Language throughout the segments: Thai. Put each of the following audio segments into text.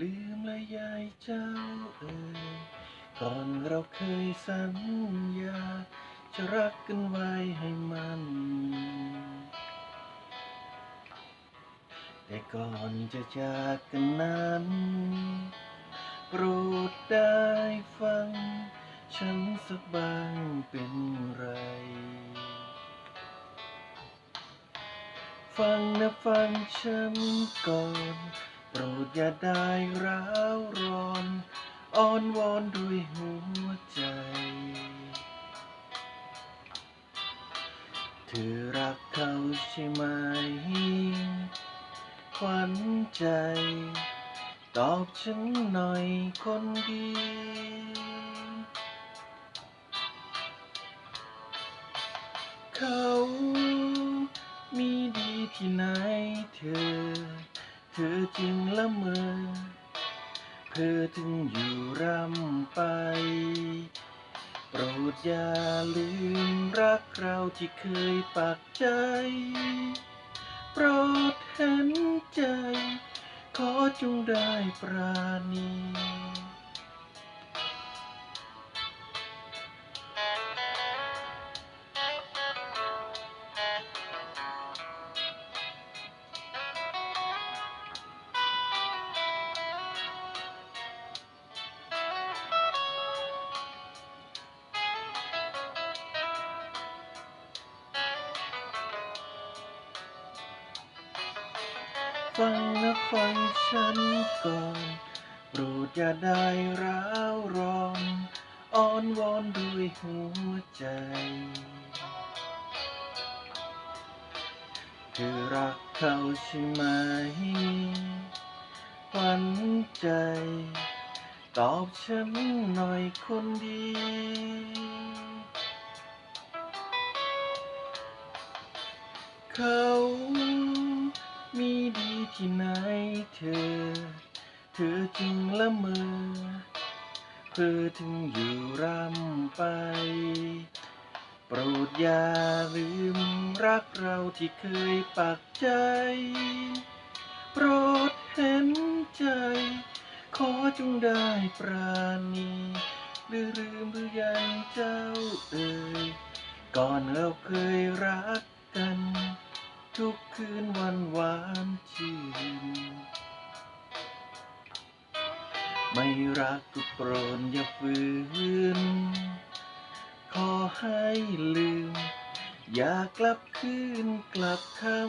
ลืมและยายเจ้าเอ่ยก่อนเราเคยสัญญา จะรักกันไว้ให้มัน แต่ก่อนจะจากกันนั้น โปรดได้ฟัง ฉันสักบางเป็นไร ฟังนะฟังฉันก่อน อย่าได้ร้าวร้อนอ้อนวอนด้วยหัวใจ เธอรักเขาใช่ไหม ขวัญใจ ตอบฉันหน่อยคนดีเขามีดีที่ไหนเธอ เธอจึงละเมอ เธอถึงอยู่ร่ำไป โปรดอย่าลืมรักเราที่เคยปักใจ โปรดเห็นใจ ขอจงได้ปราณี ฟังนะฟังฉันก่อนโปรดอย่าได้ร้าวร้อนอ้อนวอนด้วยหัวใจ เธอรักเขาใช่ไหมขวัญใจ ตอบฉันหน่อยคนดีเขา ที่ไหนเธอ เธอจึงละเมอเพื่อถึงอยู่ร่ำไป โปรดอย่าลืมรักเราที่เคยปักใจ โปรดเห็นใจ ขอจงได้ปราณีหรือลืมหรือยังเจ้าเอ่ยก่อนเราเคยรักกัน ทุกคืนวันหวานชื่นไม่รักก็โปรดอย่าฝืน ขอให้ลืม อย่ากลับคืนกลับคำ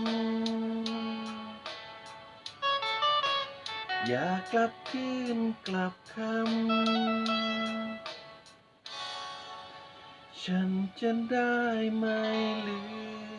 อย่ากลับคืนกลับคำ ฉันจะได้ไม่ลืม